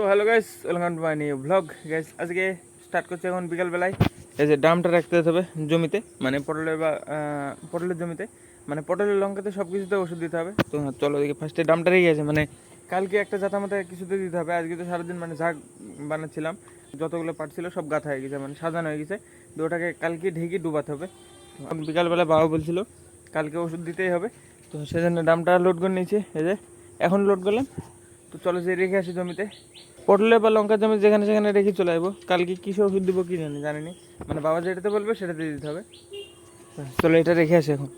তো hello guys welcome to my new blog guys আজকে start করছি এখন বিকালবেলায় এই যে ডামটা রাখতে হবে জমিতে মানে পটলের বা পটলের জমিতে। মানে পটলের লঙ্কাতে সব কিছুতে ওষুধ দিতে হবে। তো হ্যাঁ, চলো দেখি ফার্স্টে ডামটা রেখে আছে মানে কালকে একটা জাতা মাথায় কিছুতে দিতে হবে। আজকে তো সারাদিন মানে ঝাঁক বানাচ্ছিলাম। যতগুলো পাট ছিল সব গাথা হয়ে গেছে মানে সাজানো হয়ে গেছে। তো ওটাকে কালকে ঢেকে ডুবাতে হবে। তো বিকালবেলা বাবা বলছিল কালকে ওষুধ দিতেই হবে। তো সেজন্য ডামটা লোড করে নিয়েছি। এই যে এখন লোড করলাম। তো চলো যে রেখে আসি জমিতে। পটলে বা লঙ্কা জমি যেখানে সেখানে রেখে চলে আসব। কালকে কিসে ওষুধ দেবো কি জানি, জানিনি। মানে বাবা যেটাতে বলবে সেটাতে দিতে হবে। চলো এটা রেখে আসি এখন।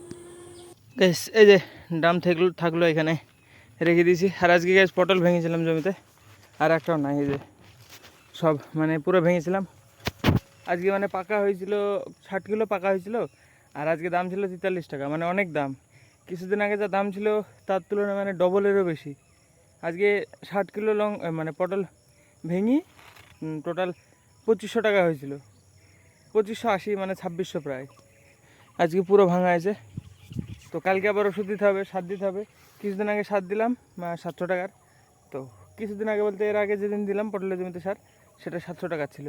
গ্যাস এই যে ডাম থাকল থাকল এখানে। রেখে দিয়েছি। আর আজকে গ্যাস পটল ভেঙেছিলাম জমিতে। আর একটাও নাই, এই যে সব মানে পুরো ভেঙেছিলাম। আজকে মানে পাকা হয়েছিল, ষাট কিলো পাকা হয়েছিল। আর আজকে দাম ছিল তেতাল্লিশ টাকা মানে অনেক দাম। কিছুদিন আগে যা দাম ছিল, তার তুলনায় মানে ডবলেরও বেশি। আজকে ষাট কিলো লং মানে পটল ভেঙি টোটাল পঁচিশশো টাকা হয়েছিল। পঁচিশশো আশি মানে ছাব্বিশশো প্রায়। আজকে পুরো ভাঙা আছে। তো কালকে আবার ওষুধ দিতে হবে, সার দিতে হবে। কিছুদিন আগে সার দিলাম সাতশো টাকার। তো কিছুদিন আগে বলতে এর আগে যেদিন দিলাম পটলের জমিতে সার, সেটা সাতশো টাকা ছিল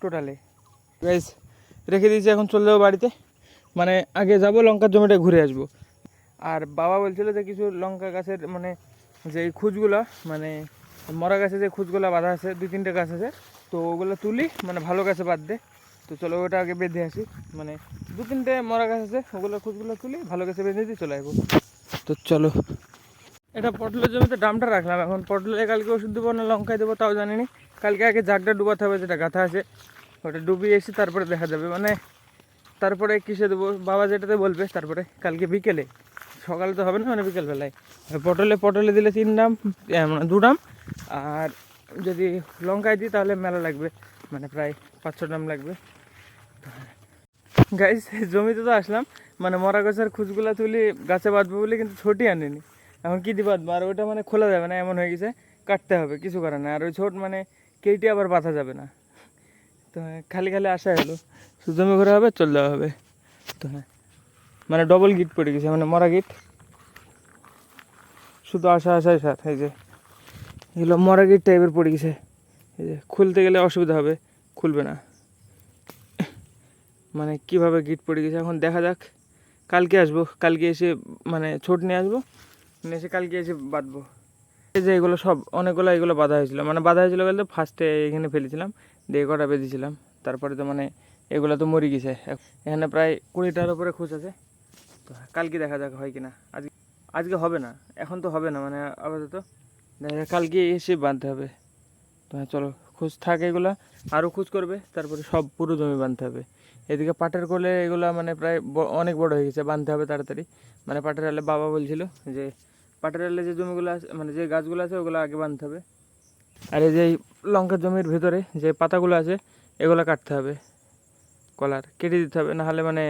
টোটালে গাইজ রেখে দিয়েছি এখন চলে যাব বাড়িতে। মানে আগে যাব লঙ্কার জমিটা ঘুরে আসব। আর বাবা বলছিল যে কিছু লঙ্কা গাছের মানে যে এই খুচগুলা মানে মরা গাছে যে খুচগুলা বাঁধা আছে, দুই তিনটে গাছ আছে, তো ওগুলো তুলি মানে ভালো গাছে বাদ দে। তো চলো ওটা আগে বেঁধে আসি। মানে দু তিনটে মরা গাছ আছে, ওগুলো খুঁজগুলো তুলি, ভালো গাছে বেঁধে দিয়ে চলে আসব। তো চলো। এটা পটলের জমিতে ডামটা রাখলাম এখন। পটলে কালকে ওষুধ দেবো না লঙ্কায় দেবো তাও জানি নি কালকে আগে জাগটা ডুবাতে হবে, যেটা গাথা আছে। ওটা ডুবিয়ে এসে তারপরে দেখা যাবে। মানে তারপরে কিসে দেবো? বাবা যেটাতে বলবে, তারপরে কালকে বিকেলে। সকালে তো হবে না মানে বিকেলবেলায়। পটলে পটলে দিলে তিন ডাম মানে দু ডাম আর যদি লঙ্কায় দিই তাহলে মেলা লাগবে মানে প্রায় পাঁচশো ডাম লাগবে। গাইস জমিতে তো আসলাম মানে মরা গাছের খুচগুলা তুলি গাছে বাঁধবো বলে কিন্তু ছোটি আনিনি। এখন কী দিয়ে বাঁধবো? আর ওইটা মানে খোলা যাবে না, এমন হয়ে গেছে, কাটতে হবে, কিছু করার না আর ওই ছোট মানে কেটে আবার বাঁধা যাবে না। তো খালি খালি আসা হলো জমি ঘোরা হবে, চলে যাওয়া হবে। তো হ্যাঁ। মানে ডবল গিট পড়ে গেছে মানে মরা গিট শুধু আসা আসাই সাথ এই যে, এগুলো মরা গিট টাইপের পড়ে গেছে। এই যে, খুলতে গেলে অসুবিধা হবে, খুলবে না। মানে কীভাবে গিট পড়ে গেছে, এখন দেখা যাক। কালকে আসব, কালকে এসে মানে ছোট নিয়ে আসব, নিয়ে এসে কালকে এসে বাঁধবো। এই যে, এগুলো সব, অনেকগুলো এগুলো বাঁধা হয়েছিল। মানে বাঁধা হয়েছিল বলতে ফার্স্টে এখানে ফেলেছিলাম, দিয়ে কটা বেঁধেছিলাম। তারপরে তো মানে এগুলো তো মরে গেছে। এখানে প্রায় কুড়িটার উপরে খোঁজ আছে। তো কালকে দেখা যাক হয় কিনা। আজকে আজকে হবে না, এখন তো হবে না মানে আপাতত। দেখা কালকে এসে বাঁধতে হবে। তো হ্যাঁ চলো, খোঁজ থাকে এগুলা আরও খোঁজ করবে, তারপরে সব পুরো জমি বাঁধতে হবে। এদিকে পাটের কোলে এগুলা মানে প্রায় অনেক বড় হয়ে গেছে, বাঁধতে হবে তাড়াতাড়ি। মানে পাটের আলে বাবা বলছিল যে, পাটের আলে যে জমিগুলো আছে মানে যে গাছগুলো আছে, ওগুলো আগে বাঁধতে হবে। আর এই যে এই লঙ্কার জমির ভেতরে যে পাতাগুলো আছে, এগুলো কাটতে হবে। কলার, কেটে দিতে হবে, নাহলে মানে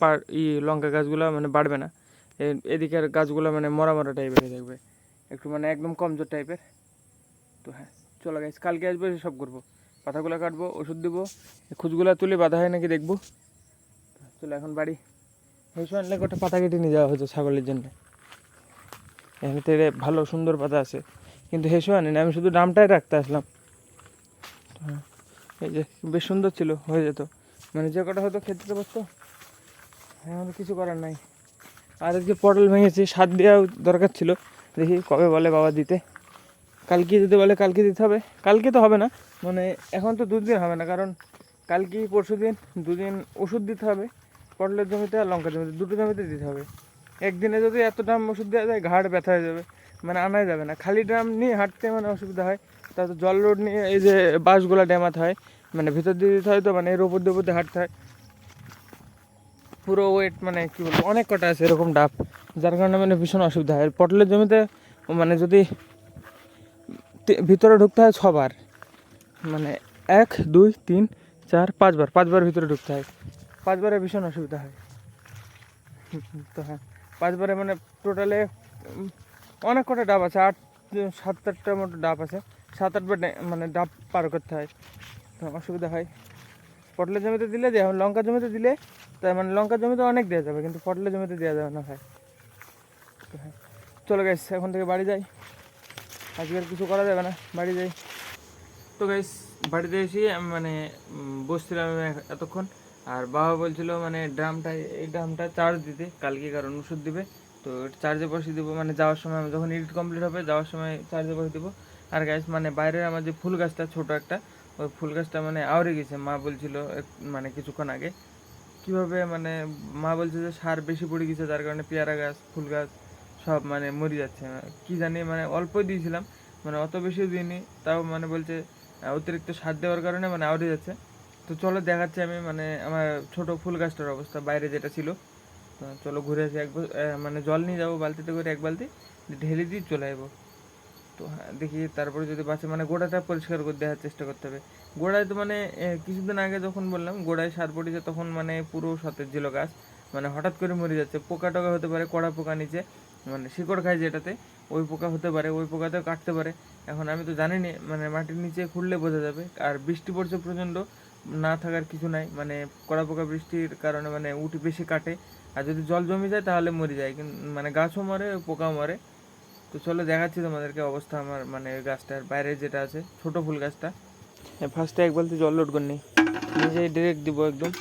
পার ই লঙ্কা গাছগুলো মানে বাড়বে না। এদিকের গাছগুলো মানে মরা মরা টাইপের হয়ে থাকবে। একটু মানে একদম কমজোর টাইপের তো হ্যাঁ চলো গাইস কালকে আসবে সব করব। পাতাগুলো কাটবো ওষুধ দেবো। খুচগুলো তুলে বাঁধা হয় নাকি দেখব। চলো এখন বাড়ি। হেসু আনলে কটা পাতা কেটে নিয়ে যাওয়া হতো ছাগলের জন্য। এখানে তো ভালো সুন্দর পাতা আছে। কিন্তু হেসু আনিনি আমি শুধু ডামটাই রাখতে আসলাম। হ্যাঁ, এই যে বেশ সুন্দর ছিল হয়ে যেত। মানে যে কটা হয়তো খেতে পারতো। এখন কিছু করার নাই। আর আজকে পটল ভেঙেছি, সার দেওয়া দরকার ছিল। দেখি কবে বলে বাবা দিতে। কালকে যদি বলে কালকে দিতে হবে। কালকে তো হবে না। মানে এখন তো দুদিন হবে না, কারণ কালকে পরশু দিন দুদিন ওষুধ দিতে হবে। পটলের জমিতে আর লঙ্কা জমিতে, দুটো জমিতে দিতে হবে। একদিনে যদি এত দাম ওষুধ দেওয়া যায়, ঘাড় ব্যথা হয়ে যাবে। মানে আনাই যাবে না। খালি ড্রাম নিয়ে হাঁটতে মানে অসুবিধা হয়। তারপর জল রোড নিয়ে এই যে বাসগুলো ড্যামাতে হয় মানে ভিতর দিয়ে দিতে হয় তো মানে এর উপর দিয়ে হাঁটতে হয়। পুরো ওয়েট মানে কী বলব, অনেক কটা আছে এরকম ডাব, যার কারণে মানে ভীষণ অসুবিধা হয়। পটলের জমিতে মানে যদি ভিতরে ঢুকতে হয় ছবার মানে এক, দুই, তিন, চার, পাঁচবার পাঁচবার ভিতরে ঢুকতে হয়। পাঁচবারে ভীষণ অসুবিধা হয়। তো হ্যাঁ পাঁচবারে মানে টোটালে অনেক কটা ডাব আছে, আট সাত আটটার মতো ডাব আছে। সাত আটবার মানে ডাব পার করতে হয়। অসুবিধা হয়। পটলের জমিতে দিলে হবে লঙ্কা জমিতে দিলে তাই মানে লঙ্কা জমিতে অনেক দেওয়া যাবে, কিন্তু পটলের জমিতে দেওয়া যাবে না ভাই। হ্যাঁ চলো গেছে এখন থেকে বাড়ি যাই। আজকে কিছু করা যাবে না, বাড়ি যাই। তো গাইস বাড়িতে এসে মানে বসছিলাম এতক্ষণ, আর বাবা বলছিল মানে ড্রামটা, এই ড্রামটা চার্জ দিতে, কালকে কারণ ওষুধ দিবে। তো চার্জে বসিয়ে দেবো মানে যাওয়ার সময় যখন এডিট কমপ্লিট হবে, যাওয়ার সময় চার্জে বসিয়ে দেবো। আর গাইস মানে বাইরের আমার যে ফুল গাছটা, ছোটো একটা, ওই ফুল গাছটা মানে আওড়ে গেছে। মা বলছিল মানে কিছুক্ষণ আগে। কীভাবে মানে মা বলছে যে সার বেশি পড়ে গেছে, যার কারণে পেয়ারা গাছ, ফুল গাছ সব মানে মরে যাচ্ছে। কি জানি মানে অল্পই দিয়েছিলাম মানে অত বেশিও দিইনি, তাও মানে বলছে অতিরিক্ত সার দেওয়ার কারণে মানে আউড়ে যাচ্ছে। তো চলো দেখাচ্ছি আমি মানে আমার ছোট ফুল গাছটার অবস্থা, বাইরে যেটা ছিল। তো চলো ঘুরে আসি, এক মানে জল নিয়ে যাব, বালতিতে করে এক বালতি ঢেলে দিয়ে চলে যাব তো হ্যাঁ, দেখি তারপরে যদি বাঁচে মানে গোড়াটা পরিষ্কার করে দেওয়ার চেষ্টা করতে হবে। গোড়ায় তো মানে কিছুদিন আগে যখন বললাম গোড়ায় সার পড়েছে তখন মানে পুরো সতেজ ছিল গাছ। মানে হঠাৎ করে মরে যাচ্ছে পোকা টোকা হতে পারে কড়া পোকা নিচে মানে শিকড় খায় যেটাতে ওই পোকা হতে পারে ওই পোকাতেও কাটতে পারে। এখন আমি তো জানি না মানে মাটির নিচে খুঁড়লে বোঝা যাবে। আর বৃষ্টি পড়ছে প্রচণ্ড না থাকার কিছু নাই মানে কড়া পোকা বৃষ্টির কারণে মানে উঠি বেশি কাটে। আর যদি জল জমে যায় তাহলে মরে যায়। কিন্তু মানে গাছও মরে পোকাও মরে। তো চলো দেখাচ্ছি তোমাদেরকে অবস্থা আমার মানে ওই গাছটার বাইরে যেটা আছে, ছোট ফুল গাছটা। ফার্স্টে এক বালতি জল লোড করে নিই নিজেই ডিরেক্ট দিব একদম।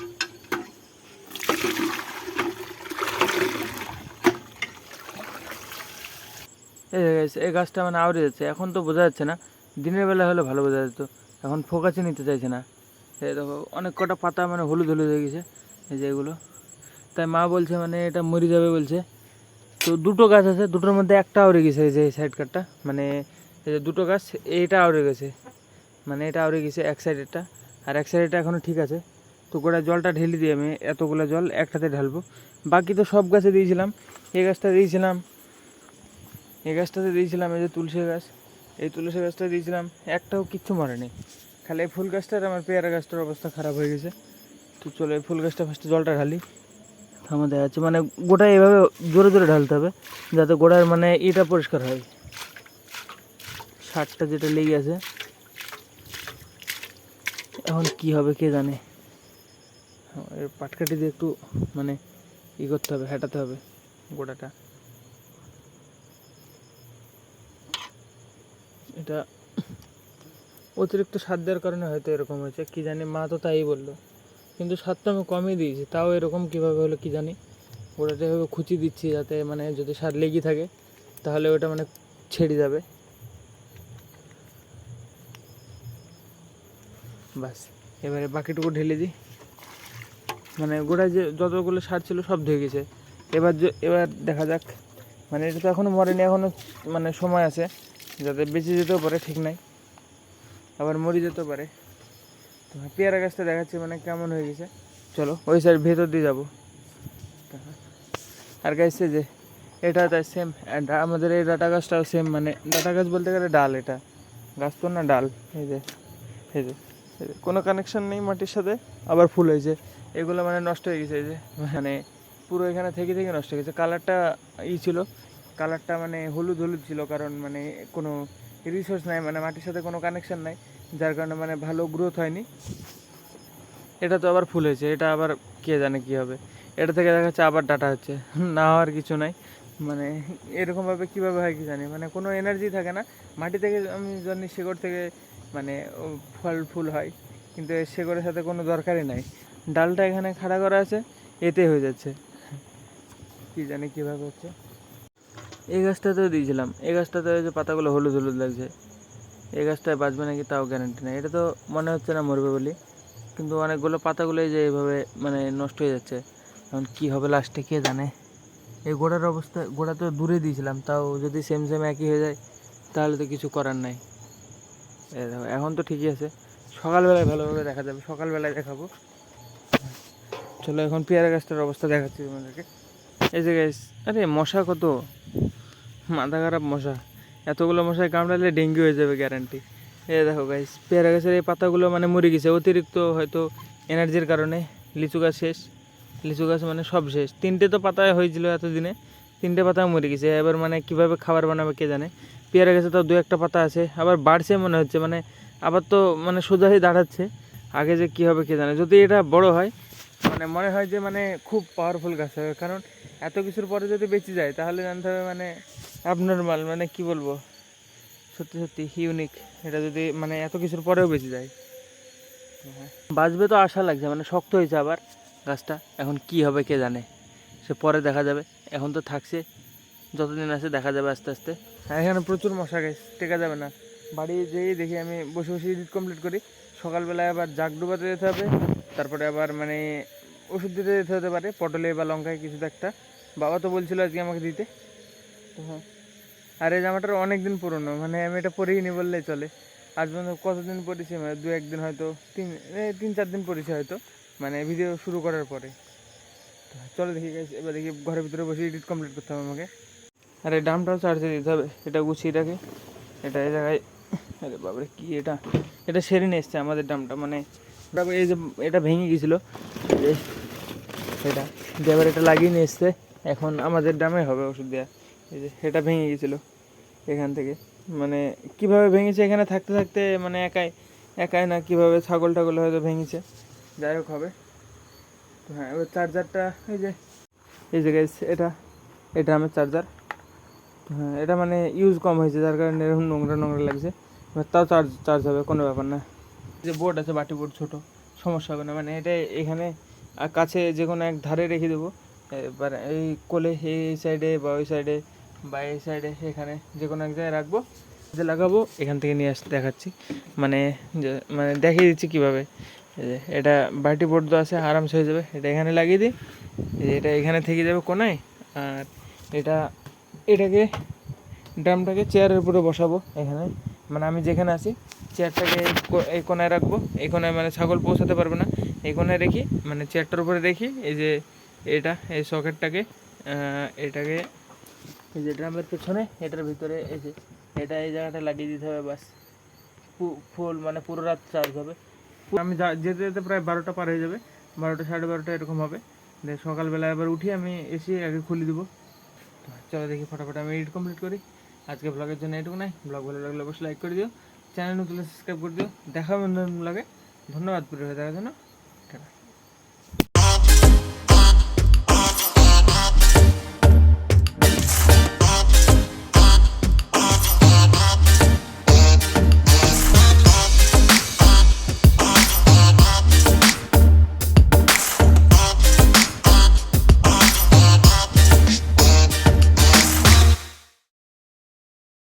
এই গাছটা মানে আউড়ে যাচ্ছে। এখন তো বোঝা যাচ্ছে না, দিনের বেলা হলে ভালো বোঝা যেত। এখন ফোকাসে নিতে চাইছে না। এই দেখো, অনেক কটা পাতা মানে হলুদ হলুদ হয়ে গেছে। এই যে এগুলো। তাই মা বলছে মানে এটা মরে যাবে বলছে। তো দুটো গাছ আছে, দুটোর মধ্যে একটা আউড়ে গেছে এই যে সাইড কাটটা। মানে এই যে দুটো গাছ এইটা আউড়ে গেছে। মানে এটা আউড়ে গেছে এক সাইডেরটা আর এক সাইডেরটা এখনও ঠিক আছে। তো গোটা জলটা ঢেলে দিয়ে আমি, এতগুলো জল একটাতে ঢালবো। বাকি তো সব গাছে দিয়েছিলাম। এই গাছটা দিয়েছিলাম। এই গাছটাতে দিয়েছিলাম এই যে তুলসী গাছ। এই তুলসী গাছটা দিয়েছিলাম, একটাও কিচ্ছু মরেনি। খালি এই ফুল গাছটার আমার পেয়ারা গাছটার অবস্থা খারাপ হয়ে গেছে। তো চলো এই ফুল গাছটা ফার্স্টে জলটা ঢালি। থামা দেখা যাচ্ছে মানে গোটা এভাবে জোরে জোরে ঢালতে হবে, যাতে গোড়ার মানে এটা পরিষ্কার হয়। সারটা যেটা লেগে আছে। এখন কি হবে কে জানে। এর পাটকাঠি দিয়ে একটু মানে ই করতে হবে, হেঁটাতে হবে গোড়াটা। এটা অতিরিক্ত সার দেওয়ার কারণে হয়তো এরকম হয়েছে, কি জানি মা তো তাই বলল। কিন্তু সারটা আমি কমই দিয়েছি। তাও এরকম কীভাবে হলো কি জানি? ওটাতে এভাবে খুঁচি দিচ্ছি যাতে মানে যদি সার লেগে থাকে, তাহলে ওটা মানে ছেড়ে যাবে। বাস এবারে বাকিটুকু ঢেলে দিই। মানে গোটা যে যতগুলো সার ছিল সব ধুয়ে গেছে। এবার এবার দেখা যাক। মানে এটা তো এখনও মরেনি এখনও মানে সময় আছে। যাতে বেঁচে যেতেও পারে, ঠিক নাই। আবার মরে যেতেও পারে। পেয়ারা গাছটা দেখাচ্ছি মানে কেমন হয়ে গেছে। চলো ওই সাইড ভেতর দিয়ে যাব। আর গাইছে যে এটা তাই সেম আমাদের এই ডাটা গাছটাও সেম মানে ডাটা গাছ বলতে গেলে ডাল এটা। গাছ তো না ডাল। এই যে এই যে, কোনো কানেকশন নেই মাটির সাথে আবার ফুল হয়েছে। এগুলো মানে নষ্ট হয়ে গেছে এই যে মানে পুরো এখানে থেকে থেকে নষ্ট হয়ে গেছে। কালারটা ই ছিল কালারটা মানে হলুদ হলুদ ছিল কারণ মানে কোনো রিসোর্স নাই মানে মাটির সাথে কোনো কানেকশন নাই। যার কারণে মানে ভালো গ্রোথ হয়নি। এটা তো আবার ফুল হয়েছে, এটা আবার কে জানে কি হবে। এটা থেকে দেখা যাচ্ছে আবার ডাটা হচ্ছে না হওয়ার কিছু নাই। মানে এরকমভাবে কীভাবে হয় কি জানি মানে কোনো এনার্জি থাকে না। মাটি থেকে আমি জানি শেকড় থেকে মানে ফল ফুল হয়, কিন্তু শেকড়ের সাথে কোনো দরকারই নাই। ডালটা এখানে খাড়া করা আছে, এতে হয়ে যাচ্ছে। কি জানি কীভাবে হচ্ছে। এই গাছটাতেও দিয়েছিলাম, এই গাছটাতে যে পাতাগুলো হলুদ হলুদ লাগছে। এই গাছটায় বাঁচবে নাকি তাও গ্যারান্টি নেই। এটা তো মনে হচ্ছে না মরবে বলি। কিন্তু অনেকগুলো পাতাগুলো এই যে এইভাবে মানে নষ্ট হয়ে যাচ্ছে। এখন কী হবে লাস্টে কে জানে? এই গোড়ার অবস্থা, গোড়া তো দূরে দিয়েছিলাম, তাও যদি সেম সেম একই হয়ে যায়, তাহলে তো কিছু করার নাই। এখন তো ঠিকই আছে। সকালবেলায় ভালোভাবে দেখা যাবে, সকালবেলায় দেখাবো। চলো এখন পেয়ারা গাছটার অবস্থা দেখাচ্ছি তোমাদেরকে। এই যে গাছ আরে মশা কত? মাথা খারাপ মশা। এতগুলো মশায় কামড়ালে ডেঙ্গু হয়ে যাবে গ্যারান্টি এই দেখো গাইস পেয়ারা গাছের এই পাতাগুলো মানে মরে গেছে, অতিরিক্ত হয়তো এনার্জির কারণে লিচু গাছ শেষ। লিচু গাছ মানে সব শেষ। তিনটে তো পাতা হয়েছিল এতদিনে, তিনটে পাতা মরে গেছে। এবার মানে কীভাবে খাবার বানাবে কে জানে? পেয়ারা গাছে তো দু একটা পাতা আছে, আবার বাড়ছে মনে হচ্ছে মানে আবার তো মানে সোজা হয়ে দাঁড়াচ্ছে। আগে যে কী হবে কে জানে? যদি এটা বড় হয় মানে মনে হয় যে মানে খুব পাওয়ারফুল গাছ হবে। কারণ এত কিছুর পরে যদি বেঁচে যায়, তাহলে জানতে হবে মানে অ্যাবনর্মাল মানে কি বলব? সত্যি সত্যি ইউনিক এটা যদি মানে এত কিছুর পরেও বেঁচে যায়। বাঁচবে তো আশা লাগছে মানে শক্ত হয়েছে আবার গাছটা। এখন কি হবে কে জানে? সে পরে দেখা যাবে। এখন তো থাকছে, যতদিন আছে দেখা যাবে আস্তে আস্তে। হ্যাঁ এখানে প্রচুর মশা গাছ টেকা যাবে না। বাড়ি যেই দেখি আমি বসে বসে এডিট কমপ্লিট করি। সকালবেলায় আবার জাগ ডুবাতে যেতে হবে, তারপরে আবার মানে ওষুধ দিতে যেতে হতে পারে, পটলে বা লঙ্কায় কিছু একটা। বাবা তো বলছিল আজকে আমাকে দিতে। তো হ্যাঁ। আর এই জামাটার অনেক দিন পুরনো মানে আমি এটা পরেই নি বললেই চলে। আজ পর্যন্ত কতদিন পরেছি মানে দু একদিন হয়তো, তিন তিন, চার দিন পরেছি হয়তো মানে ভিডিও শুরু করার পরে। চলো দেখি এবার দেখি ঘরের ভিতরে বসে এডিট কমপ্লিট করতে হবে আমাকে। আর এই ডামটাও চার্জে দিতে হবে, এটা গুছিয়ে রাখে। এটা এই জায়গায়, আরে বাবারে কি এটা? এটা সেরে নিয়ে এসছে আমাদের ডামটা মানে এই যে এটা ভেঙে গেছিল। এটা, দিয়ে এটা লাগিয়ে নিয়ে এসছে। এখন আমাদের ডামে হবে ওষুধ দেওয়া এই যে এটা ভেঙে গেছিল। এখান থেকে। মানে কীভাবে ভেঙেছে? এখানে থাকতে থাকতে মানে একাই একাই না কীভাবে ছাগল টাগল হয়তো ভেঙেছে? যাই হোক, হবে। হ্যাঁ এবার চার্জারটা, এই যে এই যে গাইস এটা এটা আমার চার্জার। হ্যাঁ এটা মানে ইউজ কম হয়েছে, যার কারণে এরকম নোংরা নোংরা লাগছে। এবার তাও চার্জ চার্জ হবে, কোনো ব্যাপার না। যে বোর্ড আছে, বাটি বোর্ড ছোটো, সমস্যা হবে না। মানে এটা এখানে কাছে যে কোনো এক ধারে রেখে দেবো। এবার এই কোলে, এই সাইডে বা ওই সাইডে বা এই সাইডে এখানে যে কোনো এক জায়গায় রাখব। যে লাগাবো, এখান থেকে নিয়ে আসতে দেখাচ্ছি। মানে মানে দেখিয়ে দিচ্ছি কীভাবে। এটা বাটি বোর্ড তো আছে, আরামসে হয়ে যাবে। এটা এখানে লাগিয়ে দিই। এটা এখানে থেকে যাবে কোনায়। আর এটা, এটাকে, ড্রামটাকে চেয়ারের উপরে বসাবো এখানে। মানে আমি যেখানে আছি, চেয়ারটাকে এই কোনায় রাখব। এই কোনায় মানে ছাগল পৌঁছাতে পারবে না। এই কোনায় রেখি মানে চেয়ারটার উপরে রেখি, এই যে, এটা, এই সকেটটাকে এটাকে এই যে ড্রামের পেছনে, এটার ভিতরে এই যে, এটা এই জায়গাটা লাগিয়ে দিতে হবে বাস। ফুল মানে পুরো রাত চার্জ হবে। আমি যেতে যেতে প্রায় বারোটা পার হয়ে যাবে। বারোটা, সাড়ে বারোটা এরকম হবে। সকালবেলা এবার উঠি, আমি এসে আগে খুলে দিব। চলো দেখি ফটাফট আমি এডিট কমপ্লিট করি। আজকে ব্লগের জন্য এটুকু নাই। ব্লগ ভালো লাগলে অবশ্যই লাইক করে দিও। চ্যানেল নতুন সাবস্ক্রাইব করে দিও। দেখা হবে ব্লগে ধন্যবাদ পুরো হয়ে দেখার জন্য।